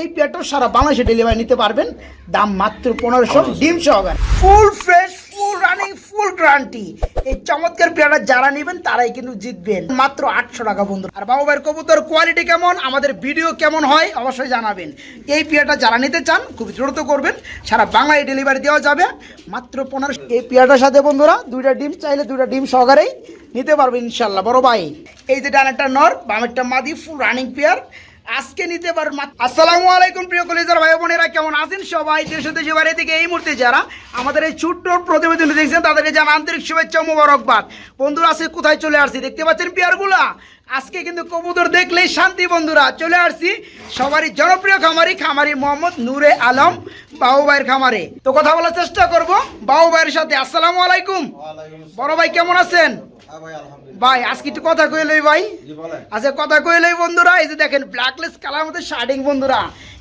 এই পেয়ারটাও সারা বাংলাদেশে ডেলিভারি নিতে পারবেন। দাম মাত্র পনেরোশো ডিম সহকারে full fresh full running full guarantee এই চমৎকার পেয়ারটা যারা নেবেন তারাই কিন্তু জিতবেন। মাত্র আটশো টাকা বন্ধু। আর বাবু ভাইয়ের কবুতর কোয়ালিটি কেমন? আমাদের ভিডিও কেমন হয় অবশ্যই জানাবেন। এই পেয়ারটা যারা নিতে চান খুব দ্রুত করবেন। সারা বাংলায় ডেলিভারি দেওয়া যাবে। মাত্র পনেরো এই পেয়ারটার সাথে বন্ধুরা দুইটা ডিম চাইলে দুইটা ডিম সহকারেই নিতে পারবেন ইনশাল্লাহ বড় ভাই এই যে ডানেরটা নর বামেরটা মাদি ফুল রানিং পেয়ার আজকে নিতে পারেন আসসালামু আলাইকুম প্রিয় কলেজার ভাই বোনেরা কেমন আছেন সবাই? দেশ দেশে বাড়ি থেকে এই মুহূর্তে যারা আমাদের এই ছোট্ট প্রতিবেদন দেখছেন তাদেরকে জানা আন্তরিক শুভেচ্ছা মোবারকবাদ। বন্ধুরা আজকে কোথায় চলে আসছি? দেখতে পাচ্ছেন পেয়ারগুলা? আজকে কিন্তু কবুতর দেখলেই শান্তি বন্ধুরা। চলে আসছি সবারই জনপ্রিয় খামারি খামারি মোহাম্মদ নূরে আলম বাবু ভাইয়ের খামারে। তো কথা বলার চেষ্টা করব বাবু ভাইয়ের সাথে। আসসালামু আলাইকুম। বড় ভাই কেমন আছেন? ভাই আজকে একটু কথা কয়ে লই ভাই। আচ্ছা কথা কয়ে লই বন্ধুরা এই যে দেখেন ব্ল্যাকলেস কালার মধ্যে শার্টিং বন্ধুরা।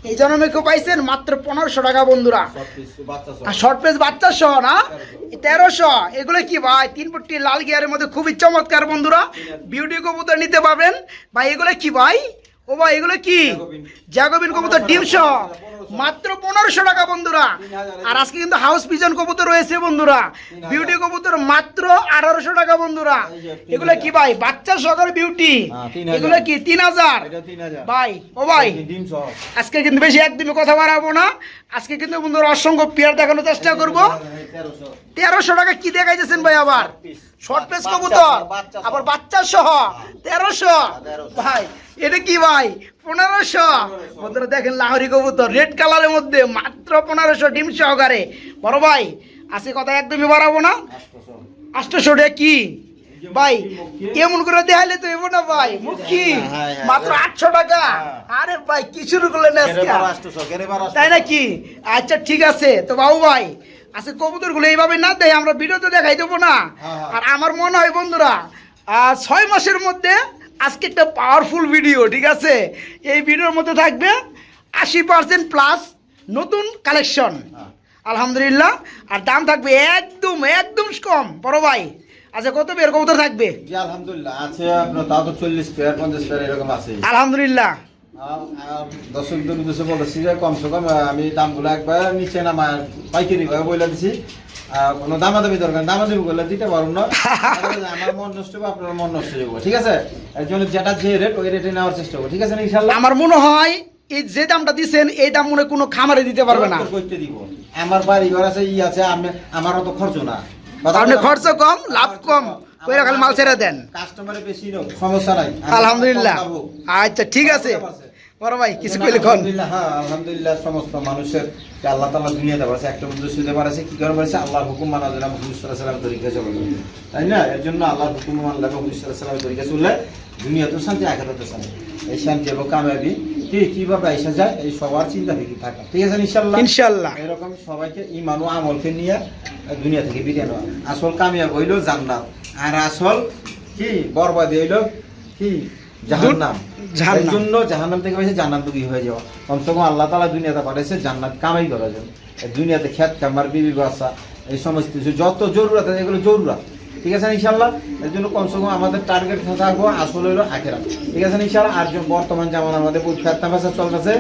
এই জন্মে কেউ পাইছেন মাত্র পনেরোশো টাকা বন্ধুরা। আর শর্ট পেজ বাচ্চা সহ না? তেরোশো। এগুলো কি ভাই? তিন লাল গিয়ারের মধ্যে খুবই চমৎকার বন্ধুরা। বিউটি কবুতর নিতে পারবেন। ভাই এগুলো কি ভাই? ও ভাই এগুলো কি? জাগবিন কবুতর ডিম সহ। মাত্র পনেরোশো টাকা বন্ধুরা। আর আজকে কিন্তু হাউস পিজন কবুতর রয়েছে বন্ধুরা। বিউটি কবুতর মাত্র আঠারোশো টাকা বন্ধুরা। এগুলো কি ভাই? বাচ্চা সহকারে বিউটি। হ্যাঁ, 3000 এগুলো কি? তিন হাজার? ভাই ও ভাই। আজকে কিন্তু বেশি একদমই কথা বাড়াবো না। আজকে কিন্তু বন্ধুরা অসংখ্য পেয়ার দেখানোর চেষ্টা করব। তেরোশো। টাকা কি দেখাইতেছেন ভাই আবার? শর্ট পেস কবুতর। আবার বাচ্চা সহ। তেরোশো। ভাই এটা কি ভাই? পনেরোশো। বন্ধুরা দেখেন লাহরি কবুতর রেড কালারের মধ্যে মাত্র পনেরোশো ডিম সহকারে। বড় ভাই আজকে কথা একদমই বাড়াবো না। আটশোশো টাকা কি? ভাই কেমন করে দেখাইলে তো এবো না ভাই? মুখি। হ্যাঁ, হ্যাঁ, মাত্র হ্যাঁ। আটশো টাকা। আরে ভাই কি শুরু করলেন তাই নাকি? আচ্ছা ঠিক আছে। তো বাবু ভাই আজকে কবুতরগুলো এইভাবে না দেয় আমরা ভিডিওতে দেখাই দেবো না। হ্যাঁ, হ্যাঁ। আর আমার মনে হয় বন্ধুরা ছয় মাসের মধ্যে আজকে একটা পাওয়ারফুল ভিডিও ঠিক আছে? এই ভিডিওর মধ্যে থাকবে আশি পার্সেন্ট প্লাস নতুন কালেকশন হ্যাঁ। আলহামদুলিল্লাহ। আর দাম থাকবে একদম একদম কম বড় ভাই। আচ্ছা কত বের কবুতর থাকবে? আলহামদুলিল্লাহ। আছে আপনার তো চল্লিশ পেয়ার পঞ্চাশ পেয়ার এরকম আছে। আলহামদুলিল্লাহ। দর্শক উদ্দেশ্যে বলেছি যে কমসে কম আমি দামগুলো একবার নিচে নামা পাইকারি ভাবে বলে দিছি। কোনো দামাদামি দরকার। দামাদামি করলে দিতে পারুন না। আমার মন নষ্ট হবে আপনার মন নষ্ট হয়ে ঠিক আছে? এর জন্য যেটা যে রেট ওই রেটে নেওয়ার চেষ্টা করব ঠিক আছে ইনশাল্লাহ আমার মনে হয় এই যে দামটা দিছেন এই দাম মনে কোনো খামারে দিতে পারবে না। করতে দিব। আমার বাড়ি ঘর আছে ই আছে আমি আমার অত খরচ না। আপনি খরচ কম লাভ কম কইরা খালি মাল ছেড়ে দেন। কাস্টমারে বেশি সমস্যা নাই। আলহামদুলিল্লাহ। আচ্ছা ঠিক আছে। বড় ভাই কিছু কইলে কোন। আলহামদুলিল্লাহ, হ্যাঁ, আলহামদুলিল্লাহ সমস্ত মানুষের আল্লাহ তাআলা দুনিয়াতে পারছে একটা উদ্দেশ্য দিতে পারছে কি কারণে পারছে আল্লাহর হুকুম মানা যেন মুহাম্মদ সাল্লাল্লাহু আলাইহি তরিকা চলে তাই না? এর জন্য আল্লাহর হুকুম মানলে মুহাম্মদ সাল্লাল্লাহু আলাইহি তরিকা চললে দুনিয়াতেও শান্তি আখিরাতেও শান্তি। এই শান্তি এবং কামিয়াবি কি কীভাবে আইসা যায় এই সবার চিন্তা থেকে থাকে। ঠিক আছে ইনশাআল্লাহ? ইনশাআল্লাহ। এরকম সবাইকে ইমান ও আমলকে নিয়ে দুনিয়া থেকে নেওয়া। আসল কামিয়াব হইল জান্নাত। আর আসল কি? বরবাদি হইল কি? জাহান্নাম। এর জন্য জাহান্নাম থেকে জান্নাত বুকি হয়ে যাওয়া। কমসে কম আল্লাহ তাআলা দুনিয়াতে পাঠাইছে জান্নাত কামাই করার জন্য। এই দুনিয়াতে খেত কামার বিবি বাসা এই সমস্ত কিছু যত জরুরত আছে এগুলো জরুরত। ঠিক আছে ইনশাল্লাহ এর জন্য কমসে কম আমাদের টার্গেট থাকব আসল হইল আখেরা ঠিক আছে ইনশাল্লাহ আর বর্তমান যেমন আমাদের ফেতনা চলতেছে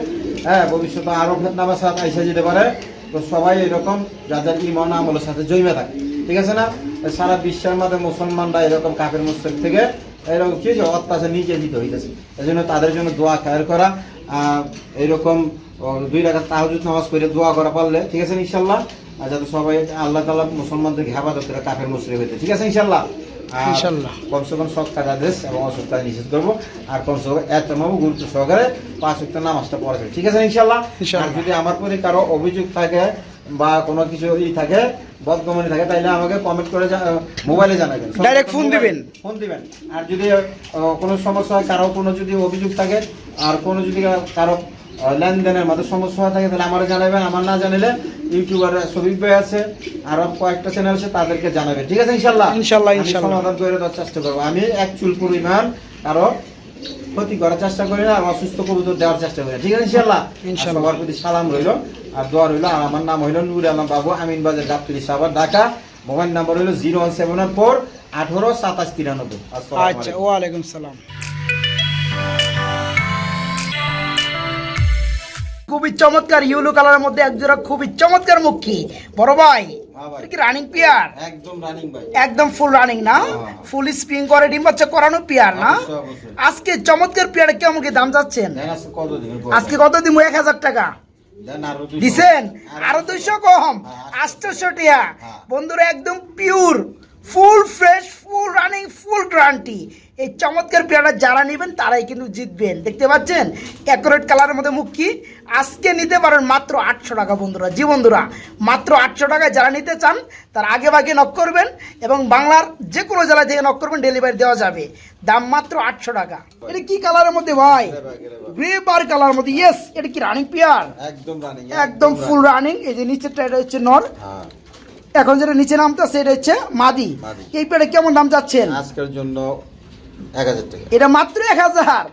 হ্যাঁ ভবিষ্যতে আরও ফেতনা বাসা আইসা যেতে পারে। তো সবাই এরকম যাদের ইমান আমলের সাথে জৈমে থাকে। ঠিক আছে না? সারা বিশ্বের মধ্যে মুসলমানরা এরকম কাপের মুসলিম থেকে এরকম কি হয়েছে অত্যাচার নিজে দিতে হইতেছে এই জন্য তাদের জন্য দোয়া খায়ের করা এইরকম দুই রাখা তাহাজুদ নামাজ করে দোয়া করা পারলে ঠিক আছে ইনশাল্লাহ আর যাতে সবাই আল্লাহ তালা মুসলমানদেরকে হেফাজত করে কাফের মুসলিম হইতে ঠিক আছে ইনশাল্লাহ ইনশাল্লাহ। কমসে কম সব কাজ আদেশ এবং কাজ নিষেধ করব আর কমসে কম এত গুরুত্ব সহকারে পাঁচ উক্ত নামাজটা পড়া যাবে। ঠিক আছে ইনশাল্লাহ। আর যদি আমার প্রতি কারও অভিযোগ থাকে বা কোনো কিছু ই থাকে বদগমনি থাকে তাহলে আমাকে কমেন্ট করে মোবাইলে জানাবেন। Direct phone দিবেন। ফোন দিবেন। আর যদি কোনো সমস্যা হয় কারও কোনো যদি অভিযোগ থাকে আর কোনো যদি কারও লেনদেনের মধ্যে সমস্যা হয়ে থাকে তাহলে আমার জানাবেন। আমার না জানালে ইউটিউবার শফিক ভাই আছে আরও কয়েকটা চ্যানেল আছে তাদেরকে জানাবেন। ঠিক আছে ইনশাল্লাহ? ইনশাল্লাহ, আমি ইনশাল্লাহ। সমাধান করে দেওয়ার চেষ্টা করব। আমি এক চুল পরিমাণ কারও ক্ষতি করার চেষ্টা করি না আর অসুস্থ কবুতর দেওয়ার চেষ্টা করি ঠিক আছে ইনশাল্লাহ? ইনশাল্লাহ। সবার প্রতি সালাম রইল। আর দোয়া রইল আর আমার নাম হইল নুর আলম বাবু আমিন বাজার গাবতলি সাবার ঢাকা। মোবাইল নাম্বার হইল zero one seven one four আঠারো সাতাশ তিরানব্বই। আচ্ছা ওয়ালাইকুম সালাম। খুবই চমৎকার ইউলো কালারের মধ্যে একজোড়া খুবই চমৎকার মুখী। বড় ভাই হ্যাঁ কি রানিং পেয়ার একদম রানিং ভাই। একদম ফুল রানিং না? হ্যাঁ। ফুল স্প্রিং করে ডিম বাচ্চা করানো পেয়ার না। আজকে চমৎকার পেয়ারে কেমন কি দাম যাচ্ছেন? আজকে কত দিব? এক হাজার টাকা। দেন। দিছেন? আরও দুইশো। কম। আষ্টশো আটশোশো টিয়া। হ্যাঁ। বন্ধুরা একদম pure full fresh full running full guarantee এই চমৎকার পেয়ারা যারা নেবেন তারাই কিন্তু জিতবেন। দেখতে পাচ্ছেন? অ্যাকোরেট কালারের মধ্যে মুখী আজকে নিতে পারেন মাত্র আটশো টাকা বন্ধুরা। জি বন্ধুরা মাত্র আটশো টাকায় যারা নিতে চান তার আগে ভাগে নক করবেন এবং বাংলার যে কোনো জেলা থেকে নক করবেন ডেলিভারি দেওয়া যাবে। দাম মাত্র আটশো টাকা। এটা কি কালারের মধ্যে ভাই? গেরে বার কালার মধ্যে ইয়েস এটা কি রানিং পেয়ার একদম রানিং একদম ফুল রানিং এই যে নিচেরটা এটা হচ্ছে নর এখন যেটা নিচে নামটা সেটা হচ্ছে মাদি। এই পেড়ে কেমন দাম যাচ্ছেন আজকের জন্য এটা মাত্র এক হাজার।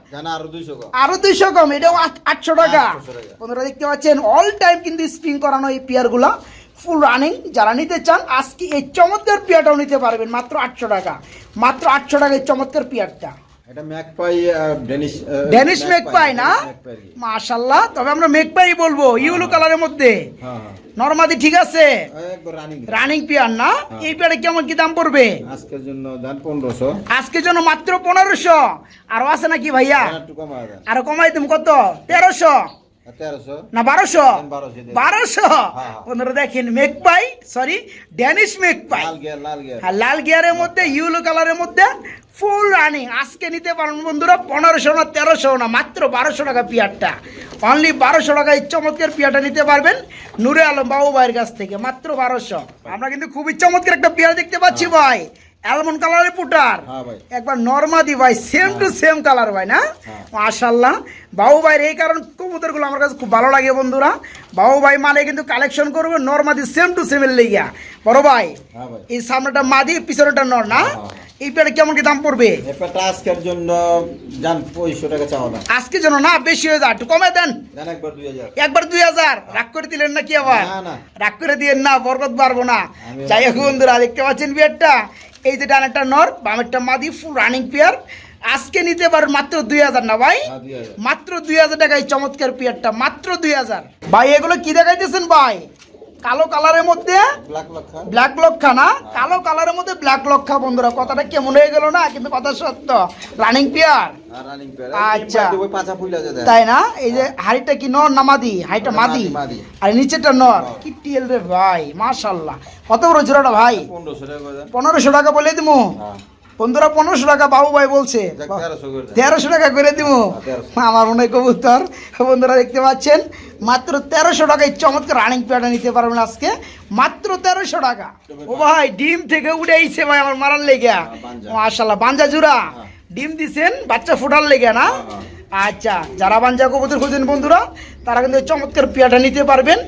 আরও দুইশো কম। এটাও আট- আটশো টাকা। 800 টাকা। বন্ধুরা দেখতে পাচ্ছেন অল টাইম কিন্তু স্প্রিং করানো এই পেয়ারগুলা ফুল রানিং যারা নিতে চান আজকে এই চমৎকার পেয়ারটাও নিতে পারবেন মাত্র আটশো টাকা। মাত্র আটশো টাকা এই চমৎকার পেয়ারটা। এটা magpie Danish Danish magpie না? মাশাল্লাহ তবে আমরা মেক বলব ইউলো কালারের মধ্যে। হ্যাঁ হ্যাঁ। ঠিক আছে? রানিং পিয়ার না? হ্যাঁ। এই পেয়ারে কেমন কি দাম পড়বে? আজকের জন্য দেন পনেরোশো। আজকের জন্য মাত্র পনেরোশো। আরও আছে নাকি ভাইয়া? আরও কমাই তুমি কত? তেরোশো। না বারোশো? দেন 1200 দেন। বারোশো? হ্যাঁ। বন্ধুরা দেখেন magpie sorry Danish magpie লাল গিয়ার লাল গিয়ার। আর লাল গিয়ারের মধ্যে ইউলো কালারের মধ্যে ফুল রানিং আজকে নিতে পারেন বন্ধুরা পনেরোশো না তেরোশো না মাত্র বারোশো টাকা পিয়ারটা। অনলি বারোশো টাকা চমৎকার নিতে পারবেন নূরে আলম বাবু ভাইয়ের কাছ থেকে মাত্র বারোশো। আমরা কিন্তু খুবই চমৎকার একটা পিয়ার দেখতে পাচ্ছি ভাই। অ্যালমন্ড কালারের পুটার ভাই। একবার নর্মাদি ভাই সেম টু সেম কালার ভাই না? হ্যাঁ। মাশাল্লাহ বাবু ভাইয়ের এই কারণ কবুতরগুলো আমার কাছে খুব ভালো লাগে বন্ধুরা। বাবু ভাই মানে কিন্তু কালেকশন করবে নর্মাদি সেম টু সেমের লেগিয়া। বড় ভাই হ্যাঁ এই সামনেটা মাদি পিছনেটা নর না? হ্যাঁ। এই পেয়ারে কেমন কি দাম পড়বে? এরপরটা আজকের জন্য যান পঁয়ষট্টি টাকা চাওয়া না আজকে জন্য না বেশি হয়ে যায়। একটু কমে দেন। একবার দুই হাজার। একবার দুই হাজার। রাগ করে দিলেন না কি আবার? না, না। রাগ করে দিলেন না বরকত পারব না। যাই হোক বন্ধুরা দেখতে পাচ্ছেন বিয়ারটা? এই যে ডানেরটা নর বামেরটা মাদি ফুল রানিং পেয়ার আজকে নিতে পারেন মাত্র দুই হাজার না ভাই? হ্যাঁ। মাত্র দুই হাজার টাকা এই চমৎকার পেয়ারটা মাত্র দুই হাজার। ভাই এগুলো কি দেখাইতেছেন ভাই? কালো কালারের মধ্যে ব্ল্যাক লক্ষা। না? কালো কালারের মধ্যে ব্ল্যাক লক্ষা বন্ধুরা কথাটা কেমন হয়ে গেল না? কিন্তু কথা সত্য। রানিং পেয়ার রানিং পেয়ার আচ্ছা। তাই না? এই যে হাড়িটা কি নর না মাদি? হাড়িটা এটা মাদি। আর নিচেটা নর? হ্যাঁ। কি টিএল রে ভাই মাশাল্লাহ কত বড় জোড়াটা ভাই? পনেরোশো টাকা বলে দিমু? হ্যাঁ। বন্ধুরা পনেরোশো টাকা বাবু ভাই বলছে। তেরোশো টাকা করে দিমু হ্যাঁ, 1300 আমার মনে হয় কবুতর। বন্ধুরা দেখতে পাচ্ছেন? মাত্র তেরোশো টাকায় চমৎকার রানিং প্যাডা নিতে পারবেন আজকে। মাত্র তেরোশো টাকা। ও ভাই ডিম থেকে উঠে আইছে ভাই আমার মারার লেগে হ্যাঁ, বাঞ্জা। মাশাল্লাহ বাঞ্জা জুরা হ্যাঁ। ডিম দিছেন বাচ্চা ফোটার লেগে না? আচ্ছা যারা বাঞ্জা কবুতর খুঁজেন বন্ধুরা তারা কিন্তু চমৎকার পেয়াটা নিতে পারবেন।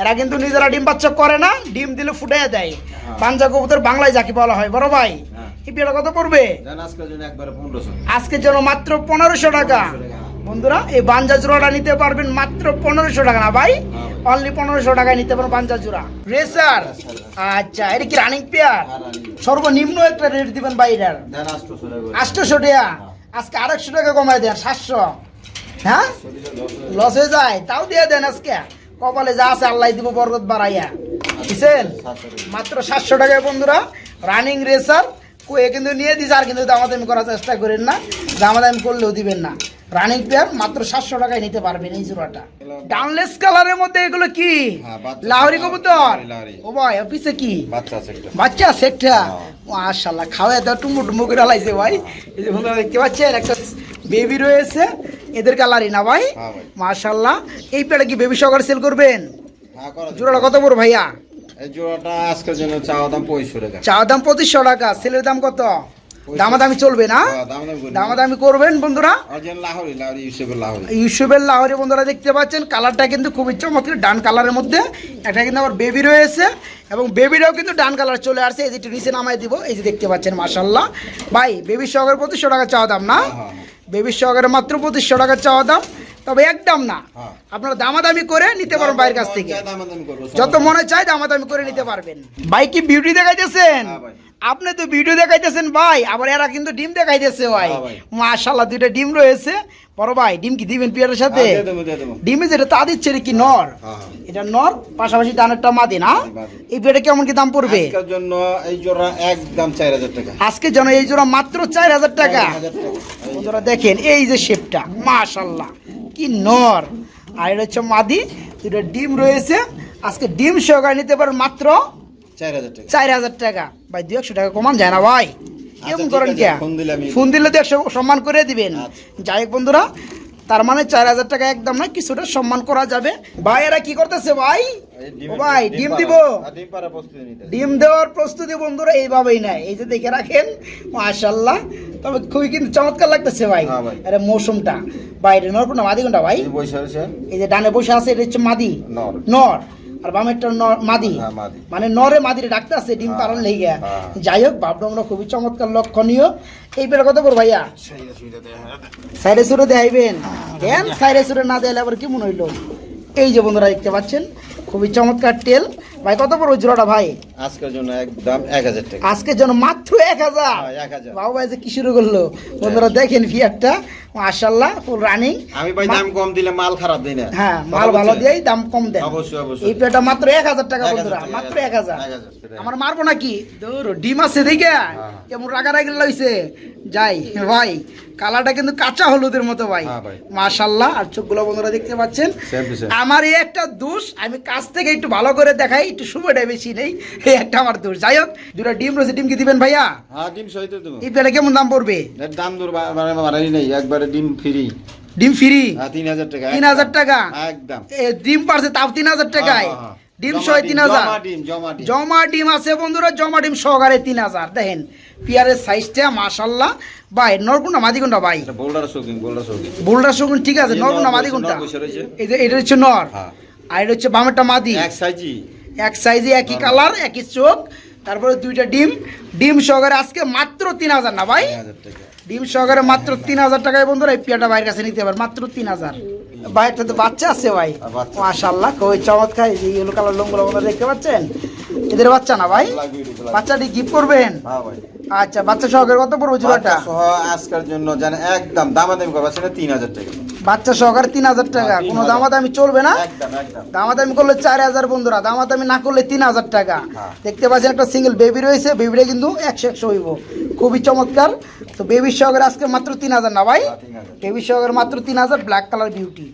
এরা কিন্তু নিজেরা ডিম বাচ্চা করে না ডিম দিলে ফুটাইয়া দেয়। বাঞ্জা কবুতর বাংলায় যাকে বলা হয় বড় ভাই হ্যাঁ। এই পেয়াটা কত পড়বে? আজকের জন্য মাত্র পনেরোশো টাকা। বন্ধুরা এই বাঞ্জা জোড়াটা নিতে পারবেন মাত্র পনেরোশো টাকা না ভাই? হ্যাঁ অনলি পনেরোশো টাকায় নিতে পারবেন বাঞ্জা জোড়া। রেসার আচ্ছা এটা কি রানিং পেয়ার সর্বনিম্ন একটা রেট দিবেন বাইরের দেন আটশোশো টাকা। আটশোশো টাকা? আজকে আরেকশো টাকা কমায় দেন সাতশো। হ্যাঁ? লস হয়ে যায় তাও দিয়ে দেন আজকে। কপালে যা আছে আল্লাহ দিব, বরকত বাড়াইয়া। বুঝছেন? মাত্র সাতশো টাকায় বন্ধুরা রানিং রেসার কয়ে কিন্তু নিয়ে দিস আর কিন্তু দামাদামি করার চেষ্টা করেন না। দামাদামি করলেও দিবেন না। রানিং পেয়ার মাত্র সাতশো টাকায় নিতে পারবেন এই জোড়াটা। ডানলেস কালারের মধ্যে এগুলো কি? হ্যাঁ। লাহরি কবুতর। ও ভাই অফিসে কি? বাচ্চা আছে একটা। হ্যাঁ। মাশাল্লাহ খাওয়া দাওয়া টুমু টুমু করে লাইছে ভাই। এই যে বন্ধুরা দেখতে পাচ্ছেন একটা বেবি রয়েছে। এদের কালারই না ভাই? হ্যাঁ মাশাল্লাহ এই পেড়ে কি বেবি সহকারে সেল করবেন। জোড়াটা কত বড় ভাইয়া? এই জোড়াটা আজকের জন্য চাওয়া দাম পঁয়ষট্টি টাকা। চা দাম পঁচিশশো টাকা। সেলের দাম কত? দামাদামি চলবে না? হ্যাঁ, দামাদামি করবেন বন্ধুরা? ইউসেফের লাহোরি। বন্ধুরা দেখতে পাচ্ছেন কালারটা কিন্তু খুবই চমৎকার ডান কালারের মধ্যে। একটা কিন্তু আবার বেবি রয়েছে এবং বেবিটাও কিন্তু ডান কালার চলে আসছে। এই যে একটু নিচে নামাই দিব এই যে দেখতে পাচ্ছেন মাসাল্লাহ ভাই বেবির সহকারে পঁচিশশো টাকা চাওয়া দাম না? হ্যাঁ, বেবির সহকারে মাত্র পঁচিশশো টাকা চাওয়া দাম। তবে একদম না। হ্যাঁ। আপনারা দামাদামি করে নিতে পারেন বাইরের কাছ থেকে। যত মনে চায় দামাদামি করে নিতে পারবেন। ভাই কি বিউটি দেখাইতেছেন? হ্যাঁ ভাই। আপনি তো ভিডিও দেখাইতেছেন ভাই আবার এরা কিন্তু ডিম দেখাইতেছে ভাই। হ্যাঁ মাশাল্লাহ দুইটা ডিম রয়েছে। বড় ভাই ডিম কি দিবেন পিয়ারের সাথে? হ্যাঁ। ডিমে যেটা তা দিচ্ছে কি নর? হ্যাঁ। এটা নর পাশাপাশি ডানেরটা মাদি না। এই পেয়ারটা কেমন কি দাম পড়বে? আজকের জন্য এই জোড়া একদম চার হাজার টাকা। আজকে যেন এই জোড়া মাত্র চার হাজার টাকা। 4,000 টাকা। বন্ধুরা দেখেন এই যে শেপটা মাশাল্লাহ কি নর। আর এটা হচ্ছে মাদি দুটো ডিম রয়েছে। আজকে ডিম সহকারে নিতে পারেন মাত্র চার হাজার টাকা। ভাই দু একশো টাকা কমান যায় না ভাই। কেমন করেন কে ফোন দিলে আমি- ফোন দিলে তো একশো সম্মান করে দিবেন। আচ্ছা। যাই হোক বন্ধুরা তার মানে চার হাজার টাকা একদম না কিছুটা সম্মান করা যাবে। ভাই এরা কি করতেছে ভাই? ভাই ডিম দিব। ডিম দেওয়ার প্রস্তুতি বন্ধুরা এইভাবেই নেয়। এই যে দেখে রাখেন মাশাল্লাহ তবে খুবই কিন্তু চমৎকার লাগতেছে ভাই। হ্যাঁ আরে মৌসুমটা। বাইরে নর না মাদি কোনটা ভাই? এই এই যে ডানে বসে আছে এটা হচ্ছে মাদি। নর। নর। আর বামেরটা নর মাদি। হ্যাঁ, মানে নরে মাদিরে ডাকতে আছে ডিম হ্যাঁ, পালন লেগে গিয়া যাই হোক বাপ ভাবনা খুবই চমৎকার লক্ষণীয়। এই বেলা কত করব ভাইয়া? সাইরে হয়। সাইডে সুরে দেখাইবেন। কেন সাইডে সুরে না দেয়ালে আবার কি মনে হইল? এই যে বন্ধুরা দেখতে পাচ্ছেন খুবই চমৎকার তেল। ভাই কত পড়ব জোড়াটা ভাই? আজকের জন্য একদম এক হাজার টাকা। আজকে যেন মাত্র এক হাজার? হ্যাঁ। বাবু ভাই যে কি শুরু করল? বন্ধুরা দেখেন ফিয়ারটা মাশাল্লাহ ফুল রানিং আমি ভাই দাম কম দিলে মাল খারাপ দিই না। হ্যাঁ মাল ভালো দিয়েই দাম কম দেন। অবশ্যই, অবশ্যই। এই প্লেটটা মাত্র এক হাজার টাকা বন্ধুরা মাত্র এক এক হাজার, হাজার। এক হাজার, সেটাই। আমার মারবো নাকি? ধরো ডিম আছে দেখে। কেমন রাগারাগি লইছে যাই ভাই কালারটা কিন্তু কাঁচা হলুদের মতো ভাই। হ্যাঁ ভাই। মাশাল্লাহ আর চোখগুলো বন্ধুরা দেখতে পাচ্ছেন। আমার এই একটা দোষ আমি কাছ থেকে একটু ভালো করে দেখাই। একটু সময়টা বেশি নেই। এই একটা আমার দোষ। যাই হোক দুটো ডিম রয়েছে। ডিম কি দিবেন ভাইয়া? হ্যাঁ ডিম সহিত দেবো। এই প্লেটে কেমন দাম পড়বে? দাম দূর মানে মারাই নেই। একবারে ডিম ফ্রি। ডিম ফ্রি? হ্যাঁ তিন হাজার টাকা। তিন হাজার টাকা? একদম। ডিম পারছে তাও তিন হাজার টাকায়? হ্যাঁ, হ্যাঁ, হ্যাঁ। ডিম সহ তিন হাজার। জমা ডিম আছে বন্ধুরা জমা ডিম সহকারে তিন হাজার। দেখেন পিয়ারের সাইজটা মাশাল্লাহ ভাই নরকুন্ডা মাদি কোনটা ভাই বোল্ডার শগুন ঠিক আছে এই নরকুন্ডা নর মাদি বসে- কোনটা নর বসে রয়েছে। এই যে এটা হচ্ছে নর। আর এটা হচ্ছে বামেরটা মাদি। এক সাইজি এক সাইজে একই কালার একই চোখ তারপরে দুইটা ডিম। ডিম সহকারে আজকে মাত্র তিন হাজার না ভাই? ডিম সহকারে মাত্র তিন হাজার টাকায় বন্ধুরা এই পিয়াটা ভাইয়ের কাছে নিতে পারে মাত্র তিন হাজার। ভাইয়েরটা তো বাচ্চা আছে ভাই। মাশাল্লাহ খুবই চমৎকার এই যে ইয়েলো কালার লোমগুলো বন্ধুরা দেখতে পাচ্ছেন? এদের বাচ্চা না ভাই। বাচ্চাটি গিফট করবেন? হ্যাঁ আচ্ছা বাচ্চা সহকারে কত পড়ব জোড়াটা? আজকের জন্য জানে একদম দামাদামি করবা সেটা তিন হাজার টাকা। বাচ্চা সহকারে তিন হাজার টাকা। হ্যাঁ, কোনো। দামাদামি চলবে না। দামাদামি করলে চার হাজার বন্ধুরা দামাদামি না করলে তিন হাজার টাকা। হ্যাঁ। দেখতে পাচ্ছেন একটা সিঙ্গেল বেবি রয়েছে বেবিটা কিন্তু একশো একশো হইব। খুবই চমৎকার। তো বেবির সহকারে আজকে মাত্র তিন হাজার না ভাই? হ্যাঁ, হাজার। বেবির সহকারে মাত্র তিন হাজার ব্ল্যাক কালার বিউটি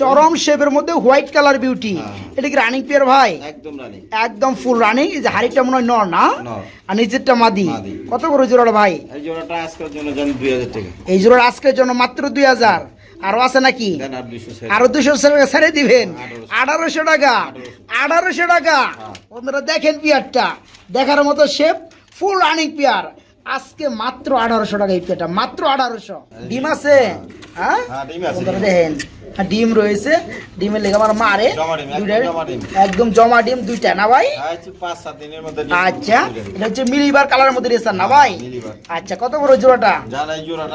চরম শেপের মধ্যে হোয়াইট কালার বিউটি হ্যাঁ। এটা কি রানিং পেয়ার ভাই? একদম ফুল রানিং এই যে হাড়িটা মনে হয় নর না? আর নিচেরটা মাদি। কত বড় জোড়াটা ভাই? এই জোড়াটা আজকের জন্য এই জোড়ার আজকের জন্য মাত্র দুই হাজার। আরও আছে নাকি? আর দুশো টাকা ছেড়ে দিবেন। আঠারোশো। আঠারোশো টাকা আঠারোশো। টাকা। ওনারা বন্ধুরা দেখেন পিয়ারটা। দেখার মতো শেপ ফুল রানিং পিয়ার। আজকে মাত্র আঠারোশো টাকা এই পিয়ারটা মাত্র আঠারোশো। ডিম আছে? হ্যাঁ? হ্যাঁ, ডিম আছে, বন্ধুরা ডিম। দেখেন হ্যাঁ, ডিম রয়েছে। ডিমের লেগে আমার মারে একদম জমা ডিম। দুইটা না ভাই? হ্যাঁ, আচ্ছা এটা হচ্ছে মিলিবার কালারের মধ্যে রেসার না ভাই? হ্যাঁ, আচ্ছা কত বড় জোড়াটা?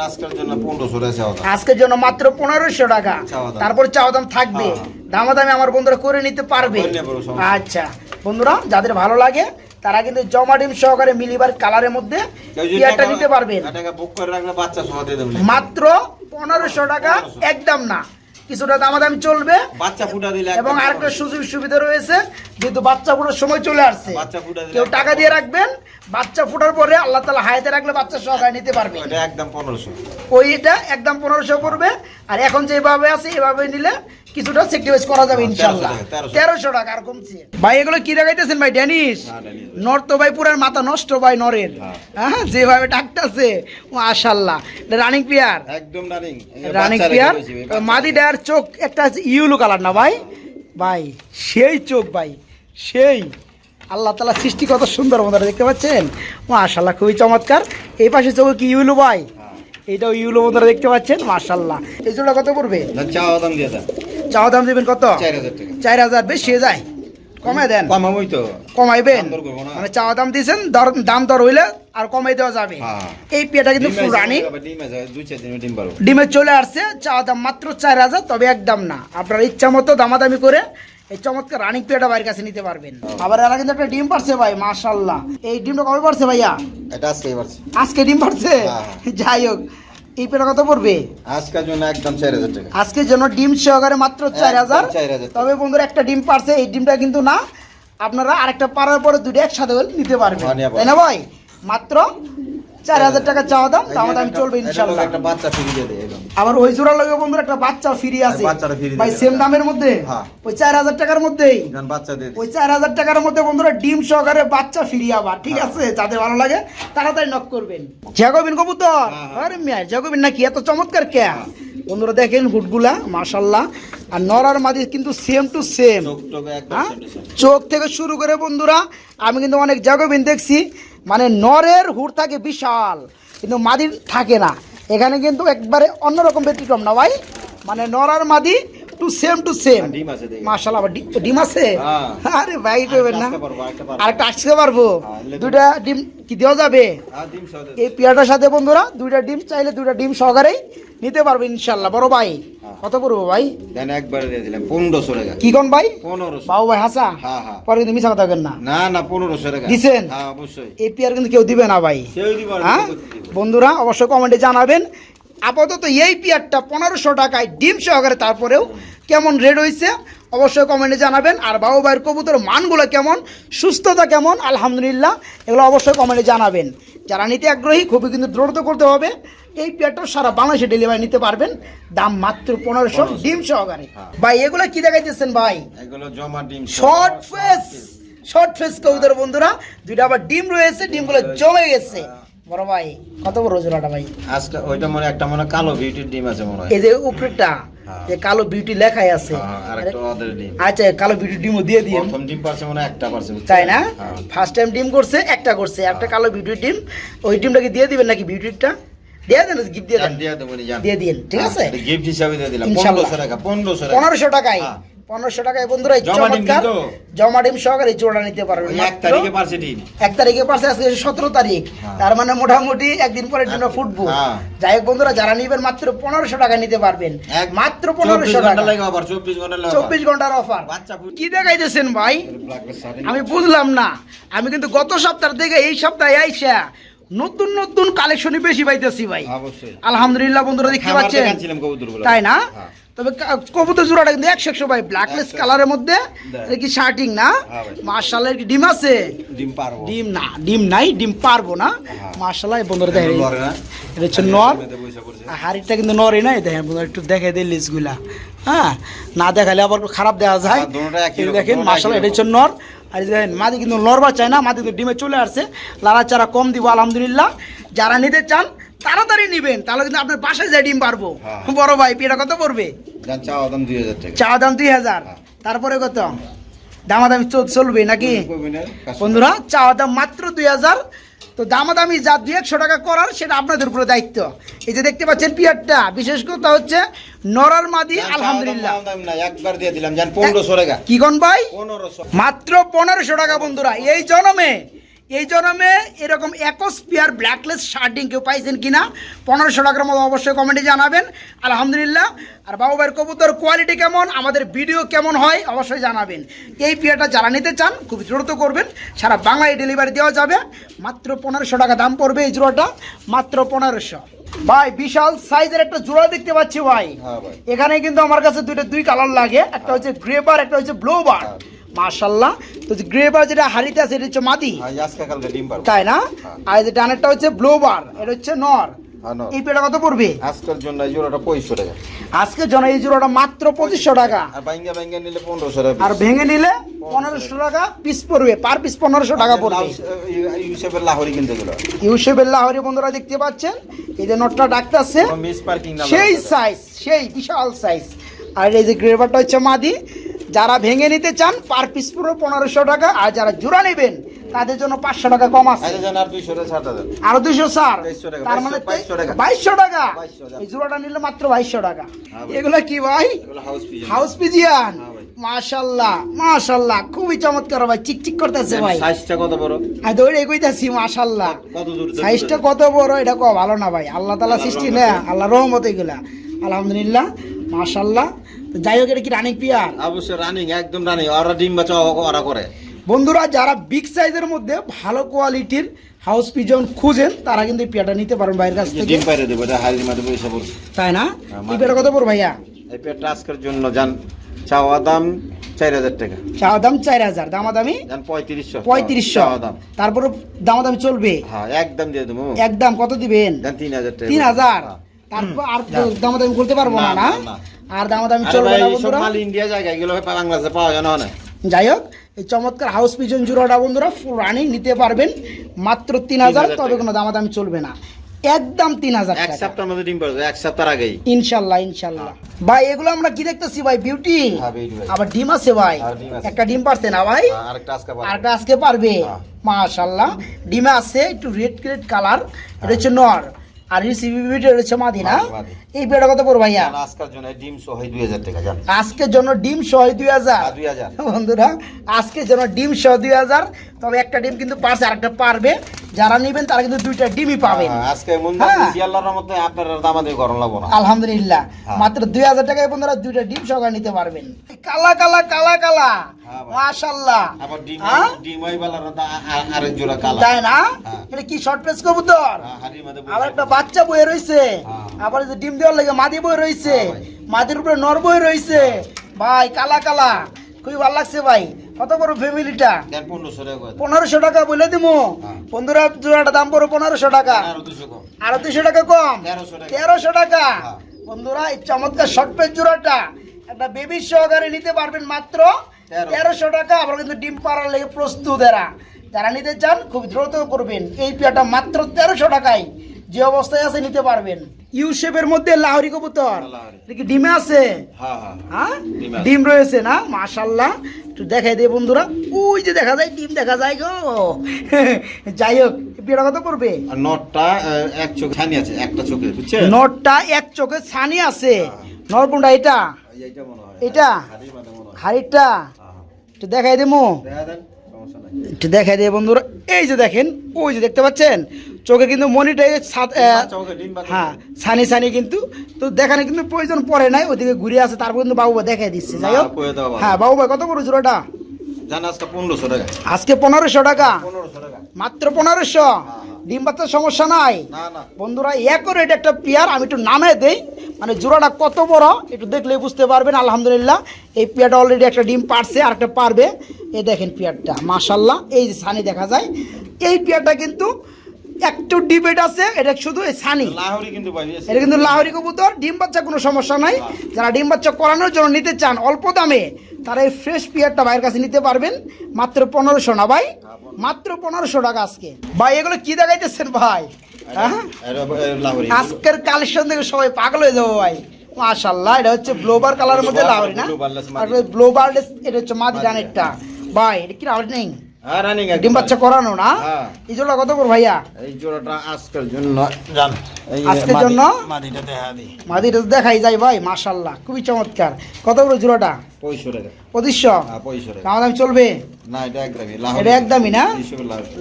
আজকের জন্য পনেরোশো রয়েছে আজকের জন্য মাত্র পনেরোশো টাকা। দাম। তারপর চাওয়া দাম থাকবে। হ্যাঁ। দামাদামি আমার বন্ধুরা করে নিতে পারবে। আচ্ছা বন্ধুরা যাদের ভালো লাগে তারা কিন্তু জমা ডিম সহকারে মিলিবার কালারের মধ্যে পেয়ারটা নিতে পারবেন। টাকা বুক করে রাখলে বাচ্চা সহ দিয়ে দেবেন। মাত্র পনেরোশো টাকা একদম না। কিছুটা দামাদামি চলবে। বাচ্চা ফুটা দিলে এবং আরেকটা সুযোগ সুবিধা রয়েছে যেহেতু বাচ্চা ফুটার সময় চলে আসছে। বাচ্চা ফুটা দিলে কেউ টাকা দিয়ে রাখবেন বাচ্চা ফুটার পরে আল্লাহ তালা হায়াতে রাখলে বাচ্চা সহকারে নিতে পারবে একদম পনেরোশো। ওইটা একদম পনেরোশো পড়বে। আর এখন যেভাবে আছে এভাবে নিলে কিছুটা সেক্রিফাইস করা যাবে হ্যাঁ, ইনশাল্লাহ। 1300 টাকা, 1300 তেরোশো টাকা আর কমছে। ভাই এগুলো কি দেখাইতেছেন ভাই? ড্যানিশ? হ্যাঁ, নর তো ভাই পুরার মাথা নষ্ট ভাই নরের। হ্যাঁ। হ্যাঁ যেভাবে ডাকতেছে ও আশাল্লাহ রানিং পিয়ার একদম রানিং রানিং পিয়ার মাদি ডায়ার চোখ একটা ইউলো কালার না ভাই? ভাই সেই চোখ ভাই সেই। আল্লাহ তালা সৃষ্টি কত সুন্দর বন্ধুরা দেখতে পাচ্ছেন? মাশাল্লাহ খুবই চমৎকার। এই পাশে চোখ কি ইউলো ভাই? এইটাও ইউলো বন্ধুরা দেখতে পাচ্ছেন? মাশাল্লাহ। এই জোড়া কত পড়বে? চাওয়া দাম দিয়ে চাওয়া দাম দেবেন কত? চার হাজার বেশি যায়। কমাই দেন। কমাবই তো। কমাইবেন। মানে চাওয়া দাম দিয়েছেন দর দাম দর হইলে আর কমাই দেওয়া যাবে। হ্যাঁ। এই পেয়াটা কিন্তু ডিম ফুল রানিং চলে আসছে চাওয়া দাম মাত্র চার হাজার তবে একদম না। আপনার ইচ্ছা মতো দামাদামি করে এই চমৎকার রানিং পেয়াটা বাড়ির কাছে নিতে পারবেন। আবার এরা কিন্তু একটা ডিম পারছে ভাই মাশাল্লাহ এই ডিমটা কবে পারছে ভাইয়া? এটা আজকে আজকে ডিম পারছে? হ্যাঁ। যাই হোক। এই পেটা কত পড়বে? আজকের জন্য একদম চার হাজার টাকা। আজকের জন্য ডিম সহকারে মাত্র চার হাজার। 4,000 তবে বন্ধুরা একটা ডিম পারছে এই ডিমটা কিন্তু না আপনারা আরেকটা পারার পরে দুটো একসাথে নিতে পারবেন। তাই না ভাই? মাত্র চার হাজার টাকা চাওয়া দাম দাম দাম চলবে ইনশাল্লাহ। একটা বাচ্চা ফিরে দিয়ে আবার ওই জোড়া লগে বন্ধুরা একটা বাচ্চা ফ্রি আছে। বাচ্চাটা free ভাই সেম দামের মধ্যে? হ্যাঁ। ওই চার হাজার টাকার মধ্যেই? বাচ্চা দিয়ে ওই চার হাজার টাকার মধ্যে বন্ধুরা ডিম সহকারে বাচ্চা ফিরি আবার ঠিক হ্যাঁ। আছে? যাদের ভালো লাগে তাড়াতাড়ি নক করবেন। জাগবিন কবুতর। হ্যাঁ, হ্যাঁ। আরে মিয়া জাগবিন নাকি এত চমৎকার কে? বন্ধুরা দেখেন হুটগুলা মাশাল্লাহ আর নরার মাদি কিন্তু সেম টু সেম হ্যাঁ? চোখ থেকে শুরু করে বন্ধুরা আমি কিন্তু অনেক জাগবিন দেখছি। মানে নরের হুর থাকে বিশাল, কিন্তু মাদির থাকে না। এখানে কিন্তু একবারে অন্যরকম ব্যতিক্রম না ভাই। মানে নরার মাদি টু সেম টু সেম। মাশাল্লাহ আবার ডিম আছে? হ্যাঁ। আরে ভাই করবেন না। আরেকটা আসতে পারব, হ্যাঁ। দুইটা ডিম কি দেওয়া যাবে? ডিম এই পেয়ারটার সাথে বন্ধুরা দুইটা ডিম চাইলে দুইটা ডিম সহকারেই নিতে পারবে ইনশাল্লাহ বড় ভাই হ্যাঁ। কত করব ভাই? দেন একবারে দিয়ে দিলাম পনেরোশো টাকা। কি কোন ভাই? পনেরোশো। বাবু ভাই হাসা? হ্যাঁ হ্যাঁ। পরে কিন্তু মিশা কথা বলবেন না। না না পনেরোশো টাকা? হ্যাঁ অবশ্যই। এই পেয়ার কিন্তু কেউ দিবে না ভাই। হ্যাঁ? বন্ধুরা অবশ্যই কমেন্টে জানাবেন। আপাতত এই পেয়ারটা পনেরোশো টাকায় ডিম সহকারে তারপরেও কেমন রেড হয়েছে অবশ্যই কমেন্টে জানাবেন। আর বাবু ভাইয়ের কবুতর মানগুলো কেমন সুস্থতা কেমন আলহামদুলিল্লাহ এগুলো অবশ্যই কমেন্টে জানাবেন। যারা নিতে আগ্রহী খুবই কিন্তু দ্রুত করতে হবে। এই পেয়ারটা সারা বাংলাদেশে ডেলিভারি নিতে পারবেন। দাম মাত্র পনেরোশো ডিম সহকারে। হ্যাঁ। ভাই এগুলো কি দেখাইতেছেন ভাই? এগুলো জমা ডিম শর্ট ফেস শর্ট ফেস কবুতর বন্ধুরা। দুইটা আবার ডিম রয়েছে ডিমগুলো জমে গেছে। বড় ভাই কত বড় জোড়াটা ভাই? আজকে ওইটা মনে একটা মনে কালো বিউটির ডিম আছে মনে হয়। এই যে উপরেটা হ্যাঁ। যে কালো বিউটি লেখাই আছে। হ্যাঁ, ডিম। আচ্ছা কালো বিউটি ডিমও দিয়ে দিন প্রথম ডিম পারছে মনে একটা পারছে তাই না? হ্যাঁ। ফার্স্ট টাইম ডিম করছে একটা করছে। একটা কালো বিউটির ডিম ওই ডিমটাকে দিয়ে দিবেন নাকি বিউটিটা দিয়ে দেন গিফট দিয়ে দেন। দিয়ে। দিয়ে দিন, ঠিক হ্যাঁ, আছে? gift হিসাবে দিয়ে দিলাম। পনেরোশো টাকা পনেরোশো টাকা। পনেরোশো টাকায়? হ্যাঁ। পনেরোশো টাকায় বন্ধুরা চমৎকার। জমা ডিম সহকারে জোড়া নিতে পারবেন এক তারিখে পারছে ডিম। এক তারিখে পাশে আজকে সতেরো তারিখ। হ্যাঁ। তার মানে মোটামুটি একদিন পরে ডিমটা ফুটবো হ্যাঁ। যাই হোক বন্ধুরা যারা নিবেন মাত্র পনেরোশো টাকা নিতে পারবেন। মাত্র পনেরোশো টাকা। চব্বিশ ঘণ্টার অফার কি দেখাইতেছেন ভাই? আমি বুঝলাম না। আমি কিন্তু গত সপ্তাহ থেকে এই সপ্তাহে আইসা নতুন নতুন কালেকশনই বেশি পাইতেছি ভাই। আলহামদুলিল্লাহ বন্ধুরা দেখতে পাচ্ছেন? তাই না? হ্যাঁ। তবে কবুতর জোড়াটা কিন্তু একশো একশো ভাই ব্ল্যাকলেস। কালারের মধ্যে। কি শার্টিং না? হ্যাঁ ভাই। কি ডিম আছে? ডিম পারব। ডিম না ডিম নাই ডিম পারব না। হ্যাঁ। মার্শাল্লাহ এই বন্ধুরা দেখেন। এটা হচ্ছে নর। হাড়িটা কিন্তু নরই নাই দেখেন বন্ধুরা একটু দেখে দিই লিস্টগুলা হ্যাঁ না দেখালে আবার খারাপ দেওয়া যায়। হ্যাঁ, দেখেন মার্শাল্লাহ এটা হচ্ছে নর। আর দেখেন মাদি কিন্তু নরবার চায় না মাদি কিন্তু ডিমে চলে আসছে। লালা চারা কম দিব আলহামদুলিল্লাহ। যারা নিতে চান তাড়াতাড়ি নিবেন তাহলে কিন্তু আপনার বাসায় যায় ডিম পারব। হ্যাঁ। বড় ভাই এটা কত পড়বে? চাওয়া দাম দুই হাজার টাকা। চা দাম দুই হাজার। হ্যাঁ। তারপরে কত? দামাদামি চলবে নাকি। বন্ধুরা চাওয়া দাম মাত্র দুই হাজার। তো দামাদামি যা দুই একশো টাকা করার সেটা আপনাদের উপরে দায়িত্ব। এই যে দেখতে পাচ্ছেন পিয়ারটা বিশেষ কথা হচ্ছে নরার মাদি আলহামদুলিল্লাহ। একবার দিয়ে দিলাম। কি গন ভাই? পনেরোশো। মাত্র পনেরোশো টাকা বন্ধুরা। এই জনমে এই জনমে এরকম একস পেয়ার ব্ল্যাকলেস শার্টিং কেউ পাইছেন কিনা? পনেরোশো টাকার মতো অবশ্যই কমেন্টে জানাবেন। আলহামদুলিল্লাহ। আর বাবু ভাইয়ের কবুতর কোয়ালিটি কেমন? আমাদের ভিডিও কেমন হয়? অবশ্যই জানাবেন। এই পেয়ারটা যারা নিতে চান খুব দ্রুত করবেন। সারা বাংলায় ডেলিভারি দেওয়া যাবে। মাত্র পনেরোশো টাকা দাম পড়বে এই জোড়াটা। মাত্র পনেরোশো। ভাই বিশাল সাইজের একটা জোড়া দেখতে পাচ্ছি ভাই। হ্যাঁ ভাই। এখানে কিন্তু আমার কাছে দুইটা দুই কালার লাগে। একটা হচ্ছে গ্রে বার একটা হচ্ছে ব্লু বার মাশাল্লাহ তো গ্রে বার যেটা হারিতে আছে এটা হচ্ছে মাদি। পারব। তাই না? হ্যাঁ। আর যে ডানেরটা হচ্ছে ব্লু বার এটা হচ্ছে নর। হ্যাঁ, এই পেটা কত পড়বে? আজকের জন্য এই জোড়াটা টাকা। এই মাত্র পঁচিশশো টাকা। আর বাইঙ্গা বাইঙ্গা নিলে পনেরোশো টাকা আর ভেঙে নিলে পনেরোশো টাকা। পিস পড়বে। পার পিস পনেরোশো টাকা পড়বে। ইউসেফের লাহরি কিনতে বন্ধুরা দেখতে পাচ্ছেন? এই যে নটটা ডাকতেছে সেই সাইজ সেই বিশাল সাইজ আর এই যে গ্রেভারটা হচ্ছে মাদি। যারা ভেঙে নিতে চান পার পিস পুরো পনেরোশো টাকা আর যারা জোড়া নেবেন তাদের জন্য পাঁচশো টাকা কম আছে। আরে আর দুইশো আরও দুশো স্যার তার মানে বাইশশো টাকা। 2200 এই জোড়াটা নিলে মাত্র বাইশশো টাকা। হ্যাঁ এগুলো কি ভাই? হাউস পিজিয়ান হ্যাঁ ভাই। মাশাল্লাহ মাশাল্লাহ খুবই চমৎকার ভাই চিকচিক করতেছে ভাই। সাইজটা কত বড়? আমি দৌড়ে কইতাছি মাশাল্লাহ। কত দূর সাইজটা কত বড় এটা কো ভালো না ভাই। আল্লাহ তালা সৃষ্টি না আল্লাহ রহমত এগুলা। আলহামদুলিল্লাহ মাশাল্লাহ। যাই হোক এটা কি রানিং পিয়ার অবশ্যই রানিং একদম রানিং ওরা ডিম বাচ্চা ওরা করে। বন্ধুরা যারা বিগ সাইজের মধ্যে ভালো কোয়ালিটির হাউস পিজন খুঁজেন তারা কিন্তু এই পেয়ারটা নিতে পারেন বাইরের কাছ থেকে। ডিম পাইরে দেবো এটা হাড়ির পয়সা পড়ছে। তাই না? হ্যাঁ, এই পেয়ারটা কত পড়বে ভাইয়া? এই পেটটা আজকের জন্য যান চাওয়া দাম চার হাজার টাকা। চাওয়া দাম চার হাজার দামাদামি? পঁয়ত্রিশশো পঁয়ত্রিশশো। দাম। তারপরে দামাদামি চলবে? হ্যাঁ একদম দিয়ে দেবো। একদম কত দিবেন? তিন হাজার টাকা। তিন হাজার? হ্যাঁ। তারপর আর দামাদামি করতে পারব না, না। আর দামাদামি চলবে না বন্ধুরা। মাল ইন্ডিয়া জায়গা এগুলো বাংলাদেশে পাওয়া যায় না যাই হোক এই চমৎকার হাউস পিজন জুড়োটা বন্ধুরা ফুল রানিং নিতে পারবেন। মাত্র তিন হাজার 3,000 তবে। কোনো দামাদামি চলবে না। একদম তিন হাজার এক সপ্তাহের মধ্যে ডিম পারবে এক সপ্তাহ আগেই। ইনশাল্লাহ ইনশাল্লাহ। ভাই এগুলো আমরা কি দেখতেছি ভাই? বিউটি হ্যাঁ। আবার ডিম আছে ভাই? হ্যাঁ। একটা ডিম পারছে না ভাই? হ্যাঁ, আরেকটা আজকে পারবে। মাশাল্লাহ। ডিমে আছে একটু রেড রেড কালার এটা হচ্ছে নর। আর রিসিভি বিউটি এটা হচ্ছে মাদি না? মাদি, মাদি। এই বেড়া কত পড়ো ভাইয়া? আজকের জন্য ডিম সহ দুই হাজার টাকা যান আজকের জন্য ডিম সহ দুই হাজার? হ্যাঁ, দুই হাজার। বন্ধুরা আজকের জন্য ডিম সহ দুই হাজার। তবে একটা ডিম কিন্তু পারছে আরেকটা পারবে। যারা নেবেন তারা কিন্তু দুইটা ডিমই পাবেন। হ্যাঁ, আজকে হ্যাঁ। আল্লাহর রহমতে আপনার দামাদি গরম লাগবো না। আলহামদুলিল্লাহ। হ্যাঁ। মাত্র দুই হাজার টাকায় বন্ধুরা দুইটা ডিম সহকারে নিতে পারবেন। কালা কালা কালা কালা। মাশাল্লাহ আবার ডিম? ডিম ওই আরেক জোড়া কালা। তাই না। এটা কি শর্ট পেস কবুতর? আবার একটা বাচ্চা বয়ে হ্যাঁ। আবার যে ডিম দেওয়ার লাগে মাদি বয়ে হ্যাঁ মাদির উপরে নর বয়ে রয়েছে ভাই কালা কালা। খুবই ভালো লাগছে ভাই। কত বড় ফ্যামিলিটা পনেরোশো টাকা বলে দিমু। হ্যাঁ। বন্ধুরা জোড়াটা দাম পড়ো পনেরোশো টাকা। আরও দুশো টাকা কম? তেরোশো টাকা। হ্যাঁ। বন্ধুরা এই চমৎকার শর্ট পেজ জোড়াটা। একটা বেবি সহকারে নিতে পারবেন মাত্র তেরোশো টাকা। আবার কিন্তু ডিম পাড়ার লেগে প্রস্তুত এরা। যারা নিতে চান খুব দ্রুত করবেন। এই পেয়াটা মাত্র তেরোশো টাকায়। যে অবস্থায় আছে নিতে পারবেন। ইউ শেপের মধ্যে লাহরি কবুতর। কি ডিমে আছে? হ্যাঁ হ্যাঁ হ্যাঁ। ডিম রয়েছে না? মাশাল্লাহ একটু দেখাই দে বন্ধুরা। ওই যে দেখা যায় ডিম দেখা যায় গো। যাই হোক পেয়াটা কত পড়বে? নটটা এক চোখ ছানি আছে একটা চোখে বুঝছে নটটা এক চোখে ছানি আছে। নর কোনটা এটা? এইটা মনে এটা? হাড়ির মধ্যে মনে হয়। হাড়িটা হ্যাঁ, হ্যাঁ। একটু দেখাই দেবো একটু দেখাই দিয়ে বন্ধুরা। এই যে দেখেন ওই যে দেখতে পাচ্ছেন? চোখে কিন্তু মনিটাই হ্যাঁ সানি সানি কিন্তু তো দেখানে কিন্তু প্রয়োজন পড়ে নাই ওদিকে ঘুরে আসে তারপর কিন্তু বাবু দেখে দিচ্ছে যাই হোক। হ্যাঁ বাবু ভাই কত করে জোড়াটা? ওটা আজকে পনেরোশো টাকা। আজকে পনেরোশো টাকা? পনেরোশো টাকা। মাত্র পনেরোশো? ডিম বাচ্চার সমস্যা নাই? বন্ধুরা একরেট একটা পেয়ার আমি একটু নামে দেই। মানে জোড়াটা কত বড় একটু দেখলে বুঝতে পারবেন আলহামদুলিল্লাহ। এই পেয়ারটা অলরেডি একটা ডিম পারছে আর একটা পারবে। এই দেখেন পেয়ারটা মাশাল্লাহ এই যে সানি দেখা যায় এই পেয়ারটা কিন্তু একটু ডিবেট আছে এটা শুধু এই সানি। লাহোরি কিন্তু পাই এটা কিন্তু লাহরি কবুতর ডিম বাচ্চা কোনো সমস্যা নাই। যারা ডিম বাচ্চা করানোর জন্য নিতে চান অল্প দামে তারা এই ফ্রেশ পিয়ারটা ভাইয়ের কাছে নিতে পারবেন। মাত্র পনেরোশো না ভাই? মাত্র পনেরোশো টাকা আজকে। ভাই এগুলো কি দেখাইতেছেন ভাই? হ্যাঁ? আজকের কালেকশন দেখে সবাই পাগল হয়ে যাব ভাই। মাশাল্লাহ এটা হচ্ছে ব্লোবার কালারের মধ্যে লাহরি না? আর ব্লোবার এটা হচ্ছে মাদি ডানেরটা ভাই এটা কি লাহরি নেই? হ্যাঁ রানিং ডিম বাচ্চা করানো না? হ্যাঁ। এই জন্য কত করে ভাইয়া? এই জোড়াটা আজকের জন্য। জান। আজকের জন্য? মাদিটা দেখা দিই মাদিটা দেখাই যায় ভাই মাশাল্লাহ খুবই চমৎকার। কত করে জোড়াটা? পঁয়শো টাকা। পঁচিশশো? হ্যাঁ টাকা। দাম দাম চলবে? না এটা একদমই এটা একদমই না?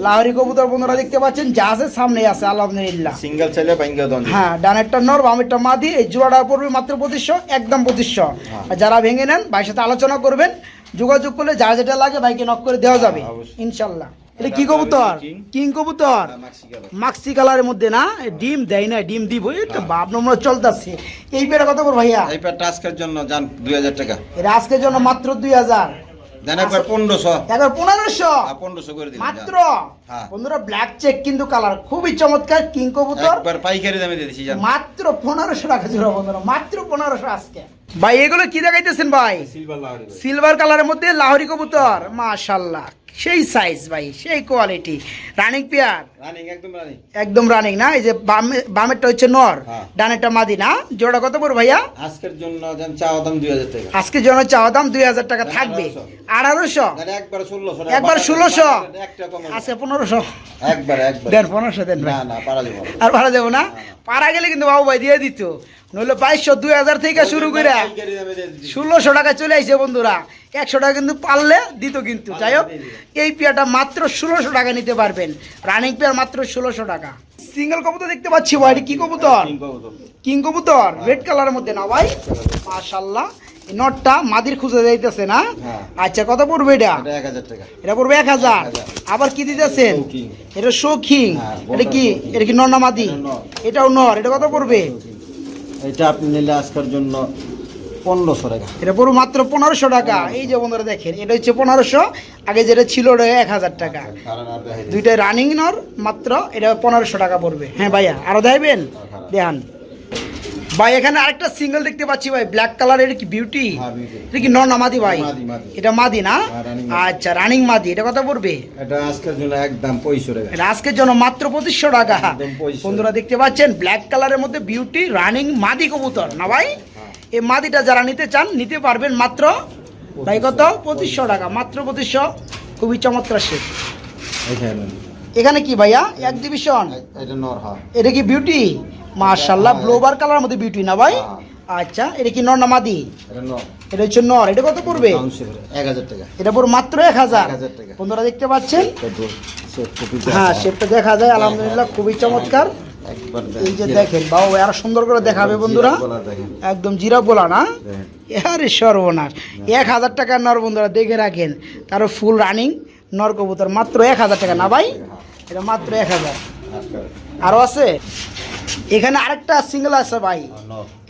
লাহরি। কবুতর বন্ধুরা দেখতে পাচ্ছেন যা আছে সামনে আছে আলহামদুলিল্লাহ। সিঙ্গেল চাইলে বাইঙ্গা দন হ্যাঁ ডানেরটা নর বামেরটা মাদি এই জোড়াটা পড়বে মাত্র পঁচিশশো একদম পঁচিশশো। হ্যাঁ। আর যারা ভেঙে নেন ভাইয়ের সাথে আলোচনা করবেন যোগাযোগ করলে যা যেটা লাগে ভাইকে নক করে দেওয়া যাবে ইনশাল্লাহ। এটা কি কবুতর? কিং কবুতর? মাক্সি কালারের মধ্যে না? ডিম দেয় না ডিম দিব। এটা। বাপ নম্বর চলতেছে। এই পেটা কত করে ভাইয়া? এই আজকের জন্য জান দুই হাজার টাকা। এটা আজকের জন্য মাত্র দুই হাজার। জান একবার পনেরোশো। একবার পনেরোশো? হ্যাঁ, মাত্র? হ্যাঁ। বন্ধুরা ব্ল্যাক চেক কিন্তু কালার খুবই চমৎকার কিং কবুতর। পাইকারি দামে দিয়ে মাত্র পনেরোশো টাকা জোড়া বন্ধুরা মাত্র পনেরোশো আজকে। ভাই এগুলো কি দেখাইতেছেন ভাই? সিলভার কালারের মধ্যে লাহরি কবুতর। মাশাল্লাহ সেই সাইজ ভাই সেই কোয়ালিটি রানিং পেয়ার রানিং একদম রানিং একদম রানিং না? এই যে বামে- বামেরটা হচ্ছে নর। হ্যাঁ। ডানেরটা মাদি না? জোড়া কত পড়বে ভাইয়া? আজকের জন্য জান চাওয়া দাম দুই হাজার টাকা। আজকে জন্য চাওয়া দাম দুই হাজার টাকা থাকবে। আঠারোশো? একবার ষোলোশো একবার ষোলোশো? একটা কম আজকে পনেরোশো। একবার একবার। দেন পনেরোশো দেন পারা আর ভাড়া যাব না। পারা গেলে কিন্তু বাবু ভাই দিয়ে দিত। নইলে বাইশশো দুই হাজার থেকে শুরু করে। ষোলোশো টাকা চলে আসছে বন্ধুরা। একশো টাকা কিন্তু পারলে দিত কিন্তু। যাই হোক এই পেয়ারটা মাত্র ষোলোশো টাকা নিতে পারবেন। রানিং পেয়ার মাত্র ষোলোশো টাকা। সিঙ্গেল কবুতর দেখতে পাচ্ছি ভাই কি কবুতর? কিং কবুতর। রেড কালারের মধ্যে না ভাই? মাশাল্লাহ নটটা মাদির খুঁজে যাইতেছে না? হ্যাঁ। আচ্ছা কত পড়বে এটা? এটা পড়বে এক হাজার। আবার কি দিতেছেন? এটা শৌখিন হ্যাঁ, এটা কি? এটা কি নর মাদি? এটাও নর। এটা কত পড়বে? এটা আপনি নিলে আজকের জন্য পনেরোশো টাকা। এটা পুরো মাত্র পনেরোশো টাকা। এই যে বন্ধুরা দেখেন এটা হচ্ছে পনেরোশো। আগে যেটা ছিল ওটা এক হাজার টাকা। দুইটা রানিং নর মাত্র এটা পনেরোশো টাকা পড়বে। হ্যাঁ ভাইয়া আরও দেখবেন। দেখান। ভাই এখানে আরেকটা সিঙ্গেল দেখতে পাচ্ছি ভাই ব্ল্যাক কালার এটা কি বিউটি হ্যাঁ। এটা কি নর না মাদি ভাই। এটা মাদি না? হ্যাঁ। আচ্ছা রানিং মাদি এটা কত পড়বে? এটা আজকের জন্য একদম টাকা। এটা আজকের জন্য মাত্র পঁচিশশো টাকা। একদম 2500 বন্ধুরা দেখতে পাচ্ছেন ব্ল্যাক কালারের মধ্যে বিউটি রানিং মাদি কবুতর না ভাই? হ্যাঁ। এই মাদিটা যারা নিতে চান নিতে পারবেন মাত্র তাই কত? পঁচিশশো টাকা মাত্র পঁচিশশো। খুবই চমৎকার শেখ এখানে। এখানে কি ভাইয়া? এক্সিবিশন এটা নর হ্যাঁ এটা কি বিউটি মার্শাল্লাহ হ্যাঁ। ব্লোবার কালার মধ্যে বিউটি না ভাই? হ্যাঁ। আচ্ছা এটা কি নর না মাদি? এটা হচ্ছে নর এটা কত পড়বে? এক হাজার টাকা। এটা পুরো মাত্র এক হাজার। বন্ধুরা দেখতে পাচ্ছেন? সেট হ্যাঁ শেপটা দেখা যায় আলহামদুলিল্লাহ খুবই চমৎকার। এই যে দেখেন বাবা আরও সুন্দর করে দেখাবে বন্ধুরা। একদম জিরা বলা না? আরে সর্বনাশ। এক হাজার টাকার নর বন্ধুরা দেখে রাখেন। তারও ফুল রানিং নর কবুতর মাত্র এক হাজার টাকা না ভাই? এটা মাত্র এক হাজার। আজকাল আরও আছে? এখানে আরেকটা সিঙ্গেল আছে ভাই।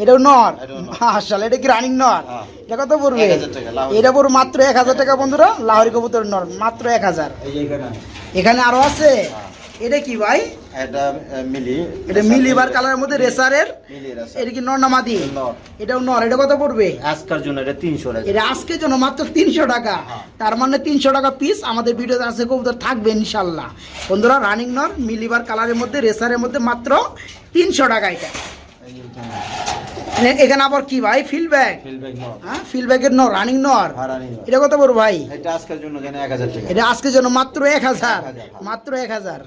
এটাও নর। হাসাল এটা কি রানিং নর? হ্যাঁ। এটা কত পড়বে? 1000 টাকা, লাহোরি। এটা পড়বে মাত্র এক হাজার টাকা বন্ধুরা লাহরি কবুতর নর মাত্র এক হাজার। এখানে। এখানে আরও আছে? এটা কি ভাই? এটা মিলি। এটা মিলিবার কালারের মধ্যে রেসারের? মিলি রাসা এটা কি নর না মাদি? এটাও নর। এটা কত পড়বে? আজকের জন্য এটা তিনশো টাকা এটা আজকের জন্য মাত্র তিনশো টাকা। হ্যাঁ। তার মানে তিনশো টাকা পিস আমাদের ভিডিওতে আছে কবুতর থাকবে ইনশাল্লাহ। বন্ধুরা রানিং নর মিলিবার কালারের মধ্যে রেসারের মধ্যে মাত্র তিনশো টাকা এটা। এখানে আবার কি ভাই? ফিলব্যাক হ্যাঁ ফিল ব্যাগের নর রানিং নর। এটা কত বড় ভাই? এটা আজকের জন্য এক হাজার এটা আজকের জন্য মাত্র এক হাজার। 1000, হ্যাঁ। মাত্র এক হাজার।